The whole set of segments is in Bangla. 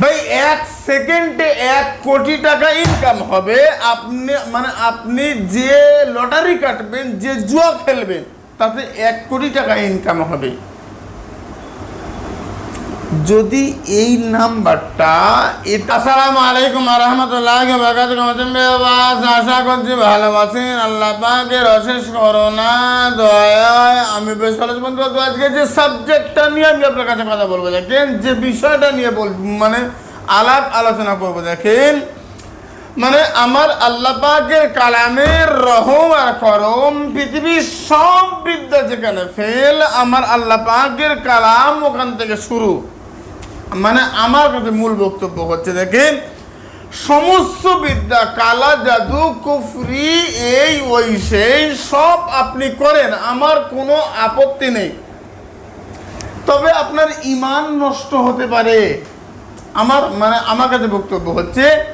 ভাই, এক সেকেন্ডে এক কোটি টাকা ইনকাম হবে। আপনি মানে আপনি যে লটারি কাটবেন, যে জুয়া খেলবেন, তাতে এক কোটি টাকা ইনকাম হবে। যদি এই নাম্বারটা আসসালামু আলাইকুম রহমতুল্লাহ আশা করছি ভালো আছেন আল্লাহ পাকের অশেষ করোনা দয়ায় আমি বেশ আছি বন্ধু আজকে যে সাবজেক্টটা নিয়ে আমি আপনার কাছে কথা বলব, দেখেন, যে বিষয়টা নিয়ে বল মানে আলাপ আলোচনা করব, দেখেন। মানে আমার আল্লাহ পাকের কালামের রহম আর করম পৃথিবীর সব বিদ্যা যেখানে ফেল আমার আল্লাহ পাকের কালাম ওখান থেকে শুরু। মানে আমার কাছে মূল বক্তব্য হচ্ছে, দেখেন সমস্ত বিদ্যা, কালা, জাদু, কুফরি, এই, ওই, সেই, সব আপনি করেন, আমার কোনো আপত্তি নেই। তবে আপনার ইমান নষ্ট হতে পারে। আমার মানে আমার কাছে বক্তব্য হচ্ছে,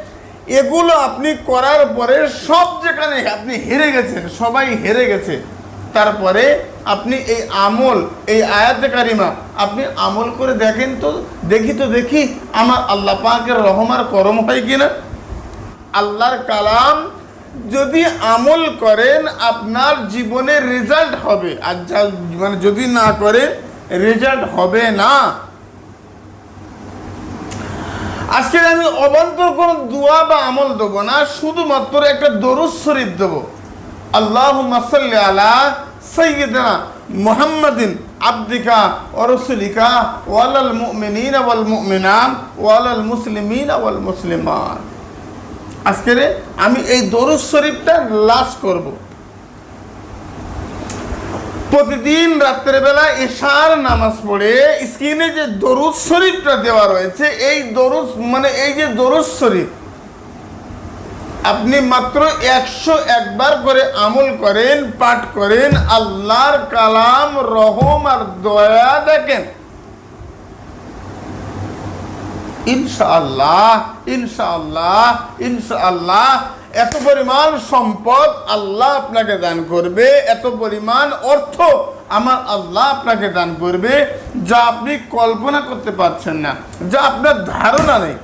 এগুলো আপনি করার পরে সব যেখানে আপনি হেরে গেছেন, সবাই হেরে গেছে। তারপরে আপনি এই আমল, এই আয়াতে কারিমা, আপনি আমল করে দেখেন তো, দেখি তো দেখি আমার আল্লাহ পাকের রহমার করম হয় কি না আল্লাহর কালাম যদি আমল করেন, আপনার জীবনে রেজাল্ট হবে। আর যা মানে যদি না করেন রেজাল্ট হবে না। আজকে আমি অবান্তর কোনো দোয়া বা আমল দেবো না, শুধুমাত্র একটা দরুদ শরীফ দেবো। আল্লাহ মাসাল্লি আলা সৈয়দনা মুহাম্মাদিন আব্দিকা ওরসুলিকা ওয়ালাল মুমিনিন ওয়াল মুমিনান ওয়ালাল মুসলিমিন ওয়াল মুসলিমান আজকে আমি এই দরুদ শরীফটা লাস্ট করব। প্রতিদিন রাত্রেবেলা এশার নামাজ পড়ে স্ক্রিনে যে দরুদ শরীফটা দেওয়া রয়েছে, এই দরুদ মানে এই যে দরুদ শরীফ আপনি মাত্র একশো একবার করে আমল করেন, পাঠ করেন, আল্লাহর কালাম, রহম আর দয়া দেখেন। ইনশাআল্লাহ ইনশাআল্লাহ ইনশাআল্লাহ, এত পরিমাণ সম্পদ আল্লাহ আপনাকে দান করবে, এত পরিমাণ অর্থ আমার আল্লাহ আপনাকে দান করবে, যা আপনি কল্পনা করতে পারছেন না, যা আপনার ধারণা নেই।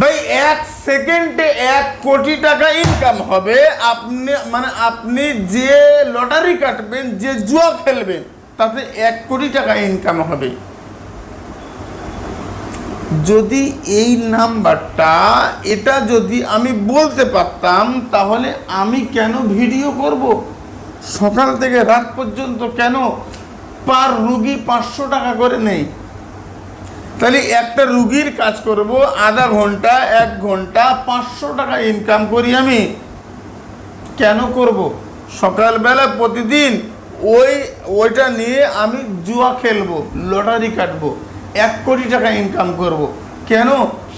ভাই, এক সেকেন্ডে এক কোটি টাকা ইনকাম হবে। আপনি মানে আপনি যে লটারি কাটবেন, যে জুয়া খেলবেন, তাতে এক কোটি টাকা ইনকাম হবে। যদি এই নাম্বারটা, এটা যদি আমি বলতে পারতাম, তাহলে আমি কেন ভিডিও করব? সকাল থেকে রাত পর্যন্ত কেন পার রুগী পাঁচশো টাকা করে নেই? তাহলে একটা রুগীর কাজ করব আধা ঘণ্টা, এক ঘণ্টা, পাঁচশো টাকা ইনকাম করি আমি। কেন করব? সকালবেলা প্রতিদিন ওই, ওইটা নিয়ে আমি জুয়া খেলব, লটারি কাটবো, এক কোটি টাকা ইনকাম করব। কেন?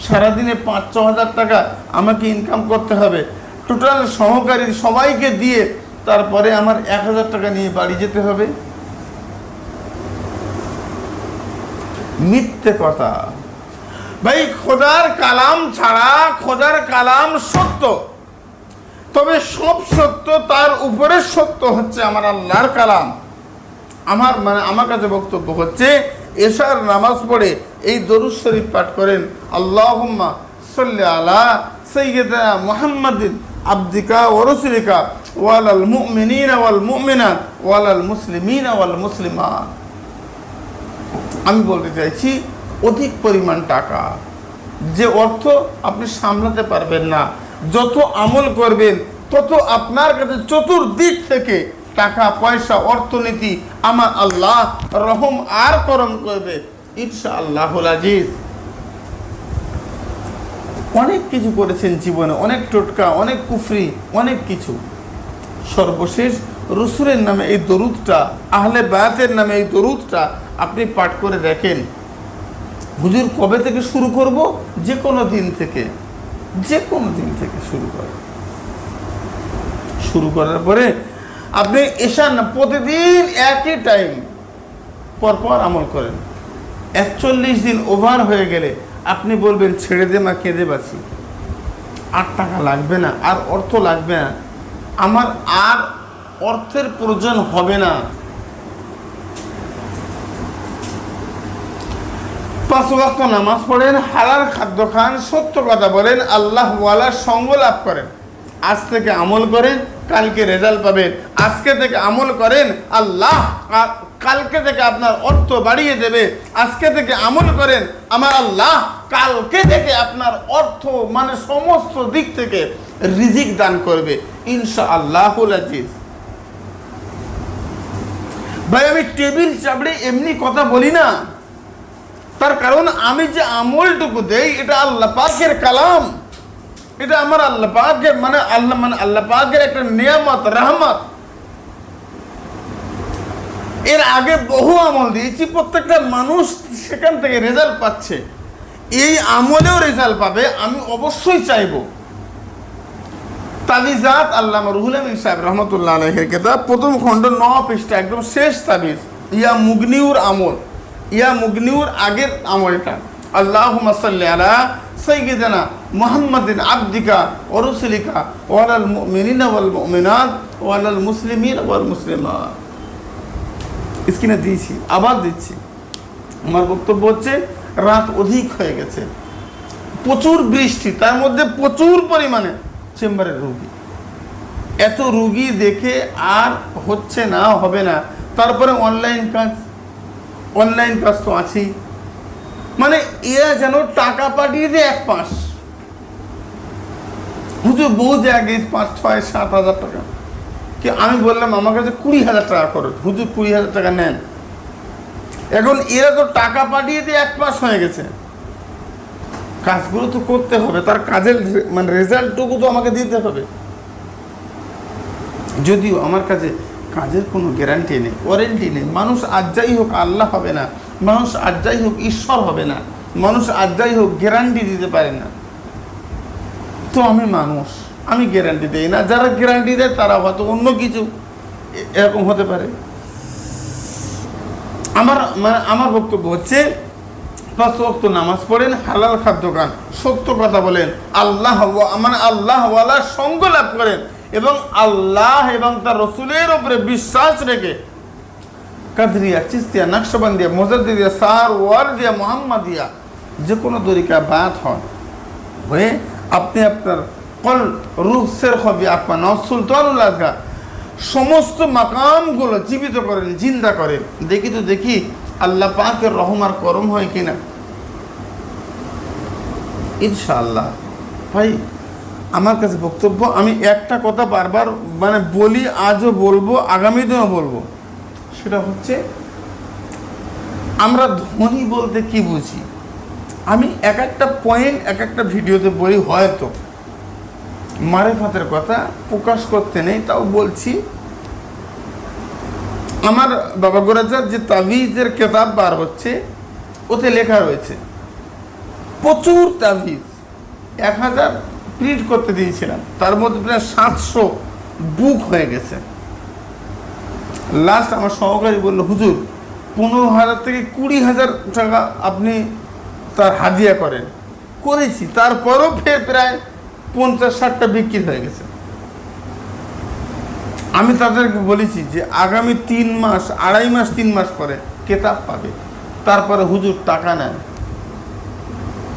সারাদিনে পাঁচ, ছ হাজার টাকা আমাকে ইনকাম করতে হবে। টোটাল সহকারী সবাইকে দিয়ে তারপরে আমার এক হাজার টাকা নিয়ে বাড়ি যেতে হবে। মিথ্যে কথা। ভাই, খোদার কালাম ছাড়া, খোদার কালাম সত্য। তবে সব সত্য, তার উপরে সত্য হচ্ছে আমার আল্লাহর কালাম। আমার মানে আমার কাছে বক্তব্য হচ্ছে, এশার নামাজ পড়ে এই দরুদ শরীফ পাঠ করেন, আল্লাহুম্মা সাল্লি আলা সাইয়্যিদিনা মুহাম্মাদিন আবদিকা ওয়া রাসূলিকা ওয়ালাল মুমিনিনা ওয়াল মুমিনাত ওয়ালাল মুসলিমিনা ওয়াল মুসলিমাত। আমি বলতে চাইছি, অধিক পরিমাণ টাকা। যে অর্থ আপনি সামলাতে পারবেন না, যত আমল করবেন, তত আপনার কাছে চতুর্দিক থেকে টাকা, পয়সা, অর্থনীতি আমার আল্লাহ রহম আর করম করবে ইনশা আল্লাহুল আজিজ। অনেক কিছু করেছেন জীবনে, অনেক টোটকা, অনেক কুফরি, অনেক কিছু। সর্বশেষ রসুলের নামে এই দরুদটা, আহলে বায়াতের নামে এই দরুদটা আপনি পাঠ করে দেখেন, হুজুর কবে থেকে শুরু করব? যে কোনো দিন থেকে যে কোনো দিন থেকে শুরু করে শুরু করার পরে আপনি এসান প্রতিদিন একই টাইম পরপর আমল করেন। একচল্লিশ দিন ওভার হয়ে গেলে আপনি বলবেন, ছেড়ে দে মা, কেঁদে বাঁচি। আর টাকা লাগবে না, আর অর্থ লাগবে না। আমার আর অর্থের প্রয়োজন হবে না। পাঁচ ওয়াক্ত নামাজ পড়েন, হালাল খাদ্য খান, সত্য কথা বলেন, আল্লাহ ওয়ালার সঙ্গ লাভ করেন। আজ থেকে আমল করেন, কালকে রেজাল্ট পাবেন। আজকে থেকে আমল করেন, আল্লাহ কালকে থেকে আপনার অর্থ বাড়িয়ে দেবে। আজকে থেকে আমল করেন, আমার আল্লাহ কালকে থেকে আপনার অর্থ মানে সমস্ত দিক থেকে রিজিক দান করবে। ইনশা আল্লাহুল আজিজ। ভাই, আমি টেবিল চাপড়ে এমনি কথা বলি না। তার কারণ আমি যে আমলটুকু দেই, এটা আল্লাহ পাকের কালাম। এটা আমার আল্লাহ পাকের মানে আল্লাহ মানে আল্লাহ পাকের একটা নিয়ামত, রহমত। এর আগে বহু আমল দিয়েছি, প্রত্যেকটা মানুষ সেখান থেকে রেজাল্ট পাচ্ছে। এই আমলেও রেজাল্ট পাবে, আমি অবশ্যই চাইব। তাবিজাত আল্লাহ রুহুল আমিন সাহেব রহমতুল্লাহ প্রথম খণ্ড ন পৃষ্ঠা, একদম শেষ তাবিজ ইয়া মুগনিউর আমল। ইয়া মুগনিউর আগের আমলটা। আল্লাহ সাল্লি আলা সৈয়দনা মুহাম্মাদিন আব্দিকা ওরসুলিকা ওয়ালাল মুমিনিনা ওয়াল মুমিনাত ওয়ালাল মুসলিমিন ওয়াল মুসলিমাত। স্ক্রিনে দিয়েছি, আবার দিচ্ছি। আমার বক্তব্য হচ্ছে, রাত অধিক হয়ে গেছে। প্রচুর বৃষ্টি, তার মধ্যে প্রচুর পরিমাণে চেম্বারের রুগী। এত রুগী দেখে আর হচ্ছে না, হবে না। তারপরে অনলাইন কাজ অনলাইন কাজ তো আছেই। মানে এরা যেন টাকা পাঠিয়ে দেয় এক পাশ। হুজুর বহু জায়গায় পাঁচ, ছয়, সাত হাজার টাকা। কি আমি বললাম, আমার কাছে কুড়ি হাজার টাকা খরচ। হুজুর কুড়ি হাজার টাকা নেন। এখন এরা তো টাকা পাঠিয়ে দিয়ে এক মাস হয়ে গেছে। কাজগুলো তো করতে হবে। তার কাজের মানে রেজাল্টটুকু তো আমাকে দিতে হবে। যদিও আমার কাছে কাজের কোনো গ্যারান্টি নেই ওয়ারেন্টি নেই। মানুষ আজ যাই হোক আল্লাহ হবে না, মানুষ আজ যাই হোক ঈশ্বর হবে না, মানুষ আজ যাই হোক গ্যারান্টি দিতে পারে না। তো আমি মানুষ, আমি গ্যারান্টি দেই না। যারা গ্যারান্টি দেয় তারা হয়তো অন্য কিছু এরকম হতে পারে। আমার মানে আমার বক্তব্য হচ্ছে ওয়াক্ত নামাজ পড়েন, হালাল খাদ্য খান। সত্য কথা বলেন, আল্লাহ মানে আল্লাহ ওয়ালার সঙ্গ লাভ করেন। এবং আল্লাহ এবং তার রসুলের উপরে বিশ্বাস রেখে কাদরিয়া, চিস্তিয়া, নকশবন্দিয়া মোজাদ্দিয়া সার ওয়ার দিয়া মোহাম্মদিয়া যে কোনো তরিকা বাত হন। হয়ে আপনি আপনার কল রুহ শের হবি আপনার সুলতানুল্লাহ সমস্ত মাকামগুলো জীবিত করেন, জিন্দা করেন। দেখি তো, দেখি আল্লাহ পাকের রহমার করম হয় কিনা। ইনশাআল্লাহ। ভাই আমার কাছে বক্তব্য, আমি একটা কথা বারবার মানে বলি, আজও বলব, আগামী দিনও বলব। সেটা হচ্ছে, আমরা ধনী বলতে কি বুঝি? আমি এক একটা পয়েন্ট এক একটা ভিডিওতে বলি হয়তো। মারেফাতের কথা প্রকাশ করতে নেই, তাও বলছি। আমার বাবা গোরাজার যে তাবিজের কেতাব বার হচ্ছে, ওতে লেখা রয়েছে, প্রচুর তাবিজ, এক হাজার প্রিন্ট করতে দিয়েছিলাম। তার মধ্যে প্রায় সাতশো বুক হয়ে গেছে। লাস্ট আমার সহকারী বলল, হুজুর, পনেরো হাজার থেকে কুড়ি হাজার টাকা আপনি তার হাদিয়া করেন। করেছি। তারপরও ফের প্রায় পঞ্চাশ ষাটটা বিক্রি হয়ে গেছে। আমি তাদেরকে বলেছি যে, আগামী তিন মাস, আড়াই মাস, তিন মাস পরে কেতাব পাবে। তারপরে হুজুর টাকা নেন।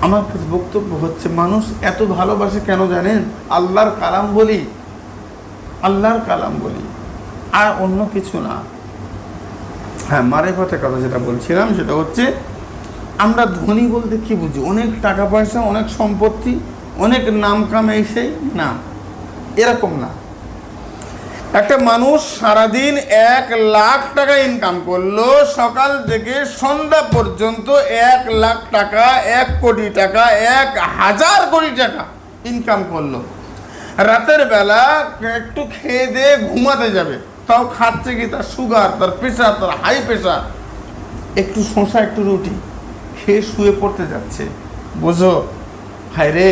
আমার কাছে বক্তব্য হচ্ছে, মানুষ এত ভালোবাসে কেন জানেন? আল্লাহর কালাম বলি। আল্লাহর কালাম বলি। আর অন্য কিছু না। হ্যাঁ মারেফতের কথা যেটা বলছিলাম, সেটা হচ্ছে, আমরা ধনী বলতে কি বুঝি? অনেক টাকা পয়সা, অনেক সম্পত্তি, অনেক নাম কাম এই সেই না। এরকম না। একটা মানুষ সারাদিন এক লাখ টাকা ইনকাম করল, সকাল থেকে সন্ধ্যা পর্যন্ত এক লাখ টাকা, এক কোটি টাকা, এক হাজার কোটি টাকা ইনকাম করল। রাতের বেলা একটু খেয়ে দিয়ে ঘুমাতে যাবে। তাও খাচ্ছে কি? তার সুগার তার প্রেশার তার হাই প্রেশার একটু শশা একটু রুটি। খেয়ে শুয়ে পড়তে যাচ্ছে। বোঝো হায় রে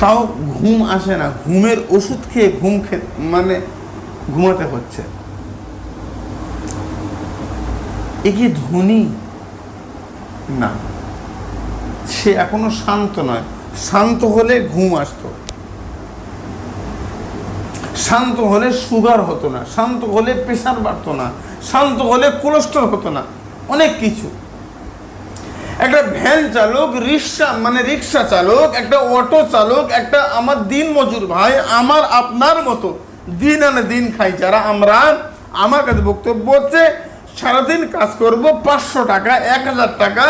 তাও ঘুম আসে না। ঘুমের ওষুধ খেয়ে ঘুম খে মানে ঘুমাতে হচ্ছে। এ কি ধনী? না। সে এখনও শান্ত নয়। শান্ত হলে ঘুম আসতো। শান্ত হলে সুগার হতো না। শান্ত হলে প্রেশার বাড়তো না। শান্ত হলে কোলেস্ট্রল হতো না। অনেক কিছু। একটা ভ্যান চালক, রিক্সা মানে রিক্সা চালক, একটা অটো চালক, একটা আমার দিন মজুর ভাই, আমার আপনার মতো দিন আনে দিন খাই। যারা আমরা, আমার কাছে বক্তব্য হচ্ছে, সারাদিন কাজ করব পাঁচশো টাকা, এক হাজার টাকা,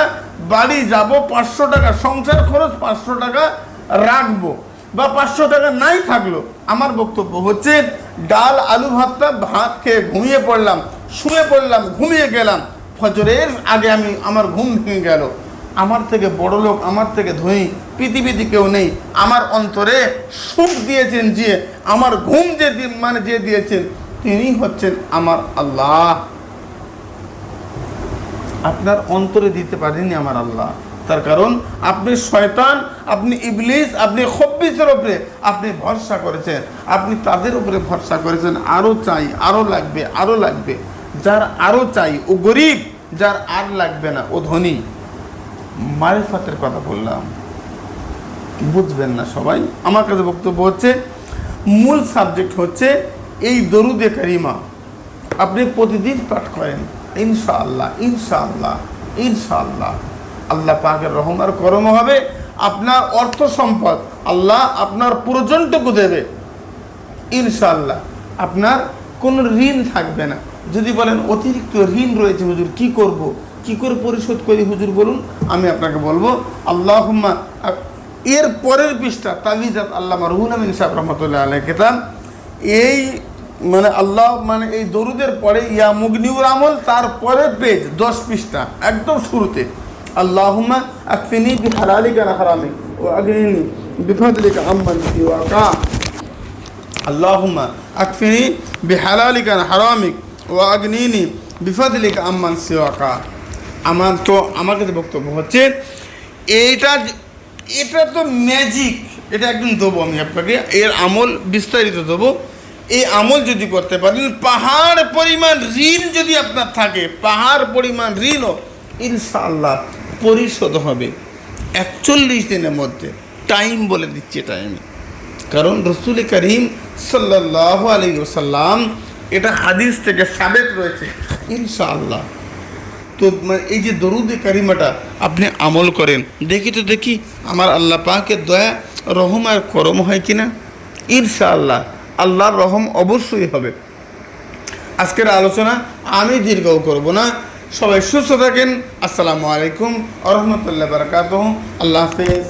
বাড়ি যাব পাঁচশো টাকা, সংসার খরচ পাঁচশো টাকা রাখব বা পাঁচশো টাকা নাই থাকল। আমার বক্তব্য হচ্ছে, ডাল, আলু ভাতটা ভাত খেয়ে ঘুমিয়ে পড়লাম, শুয়ে পড়লাম, ঘুমিয়ে গেলাম। ফজরের আগে আমি আমার ঘুম ভেঙে গেল। আমার থেকে বড় লোক, আমার থেকে ধনী, পৃথিবীতে কেউ নেই। আমার অন্তরে সুখ দিয়েছেন যে, আমার ঘুম যে মানে যে দিয়েছেন তিনি হচ্ছেন আমার আল্লাহ। আপনার অন্তরে দিতে পারেনি আমার আল্লাহ। তার কারণ, আপনি শয়তান, আপনি ইবলিস, আপনি খব্বিসের উপরে আপনি ভরসা করেছেন। আপনি তাদের উপরে ভরসা করেছেন আরও চাই আরও লাগবে আরও লাগবে। যার আরও চাই, ও গরিব, যার আর লাগবে না, ও ধনী। মারিফাতের কথা বললাম। বুঝবেন না সবাই, আমার কাছে বক্তব্য হচ্ছে, মূল সাবজেক্ট হচ্ছে এই দরুদে কারিমা। আপনি প্রতিদিন পাঠ করেন, ইনশাআল্লাহ ইনশাআল্লাহ ইনশাআল্লাহ। আল্লাহ পাকের রহম আর করম হবে, আপনার অর্থ সম্পদ আল্লাহ আপনার প্রয়োজনটুকু দেবে। ইনশাআল্লাহ, আপনার কোনো ঋণ থাকবে না। যদি বলেন অতিরিক্ত ঋণ রয়েছে হুজুর, কি করব? কি করে পরিশোধ করি হুজুর বলুন, আমি আপনাকে বলব আল্লাহ এর পরের পৃষ্ঠা, তাবিজাত আল্লাহ রহুল আমিন সাহেব রহমতুল্লাহ আলহ কেতাব, এই মানে আল্লাহ মানে এই দরুদের পরে ইয়া মুগনিউর আমল তারপরে পেজ দশ পৃষ্ঠা, একদম শুরুতে, আল্লাহুম্মা আকফিনি বিহালালিকা না হারামিক, ও আগনিনি বিফাদলিকা আম্মান সিওয়াকা। আল্লাহুম্মা আকফিনি বিহালালিকা হারামিক ও আগনিনি বিফাদলিকা আম্মান সিওয়াকা। আমার তো, আমার কাছে বক্তব্য হচ্ছে, এইটা, এটা তো ম্যাজিক এটা একদম দেবো আমি আপনাকে, এর আমল বিস্তারিত দেবো। এই আমল যদি করতে পারেন, পাহাড় পরিমাণ ঋণ যদি আপনার থাকে, পাহাড় পরিমাণ ঋণও ইনশাআল্লাহ পরিশোধ হবে। একচল্লিশ দিনের মধ্যে টাইম বলে দিচ্ছি এটা আমি। কারণ রসুল করিম সাল্লাহ আলী ওসাল্লাম এটা হাদিস থেকে সাবেত রয়েছে। ইনশাআল্লাহ। তো মানে এই যে দরুদে কারিমাটা আপনি আমল করেন, দেখি তো দেখি আমার আল্লাহ পাকের দয়া, রহম আর করম হয় কিনা? ইনশাআল্লাহ, আল্লাহর রহম অবশ্যই হবে। আজকের আলোচনা আমি দীর্ঘ করব না। সবাই সুস্থ থাকেন। আসসালামু আলাইকুম আ রহমতুল্লাহ বারকাত আল্লাহ হাফেজ।